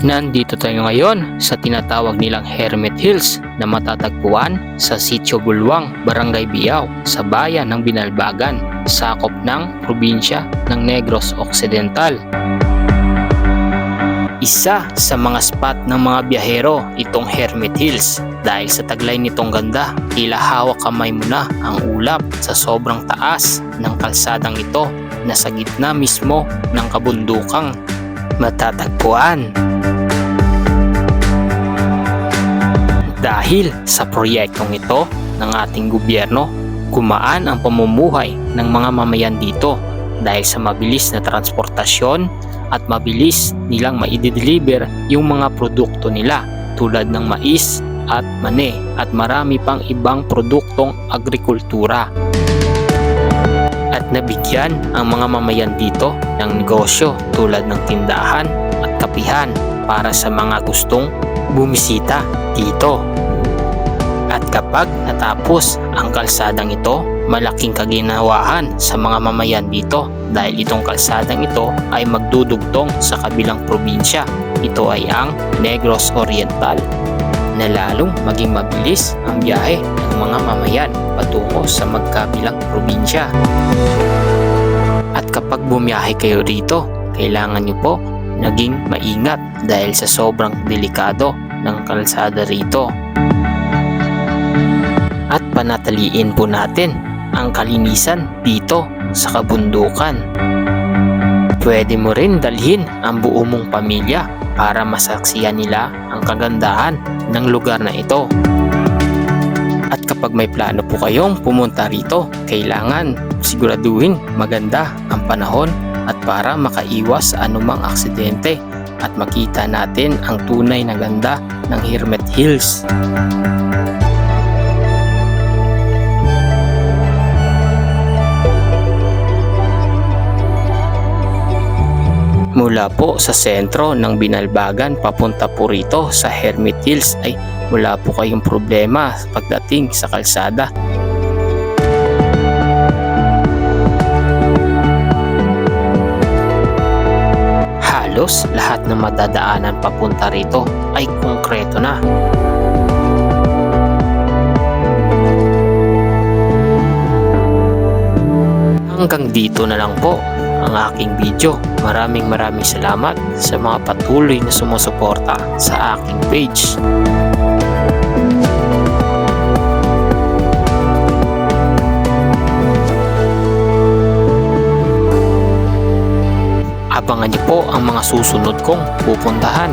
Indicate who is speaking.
Speaker 1: Nandito tayo ngayon sa tinatawag nilang Hermit Hills na matatagpuan sa Sitio Bulwang, Barangay Biao sa bayan ng Binalbagan, sakop ng probinsya ng Negros Occidental. Isa sa mga spot ng mga biyahero itong Hermit Hills dahil sa taglay nitong ganda, tila hawak kamay mo na ang ulap sa sobrang taas ng kalsadang ito na sa gitna mismo ng kabundukang matatagpuan. Dahil sa proyektong ito ng ating gobyerno, gumaan ang pamumuhay ng mga mamayan dito dahil sa mabilis na transportasyon at mabilis nilang maidideliver yung mga produkto nila tulad ng mais at mani at marami pang ibang produktong agrikultura. At nabigyan ang mga mamayan dito ng negosyo tulad ng tindahan at kapihan para sa mga gustong bumisita dito. At kapag natapos ang kalsadang ito, malaking kaginawahan sa mga mamayan dito dahil itong kalsadang ito ay magdudugtong sa kabilang probinsya. Ito ay ang Negros Oriental na lalong maging mabilis ang biyahe ng mga mamayan patungo sa magkabilang probinsya. At kapag bumiyahe kayo rito, kailangan nyo po naging maingat dahil sa sobrang delikado ng kalsada rito. At panataliin po natin ang kalinisan dito sa kabundukan. Pwede mo rin dalhin ang buo mong pamilya para masaksiyan nila ang kagandahan ng lugar na ito. At kapag may plano po kayong pumunta rito, kailangan siguraduhin maganda ang panahon at para makaiwas sa anumang aksidente at makita natin ang tunay na ganda ng Hermit Hills. Mula po sa sentro ng Binalbagan papunta po rito sa Hermit Hills ay wala po kayong problema pagdating sa kalsada. Halos lahat ng madadaanan papunta rito ay konkreto na. Hanggang dito na lang po ang aking video. Maraming maraming salamat sa mga patuloy na sumusuporta sa aking page. Abangan niyo po ang mga susunod kong pupuntahan.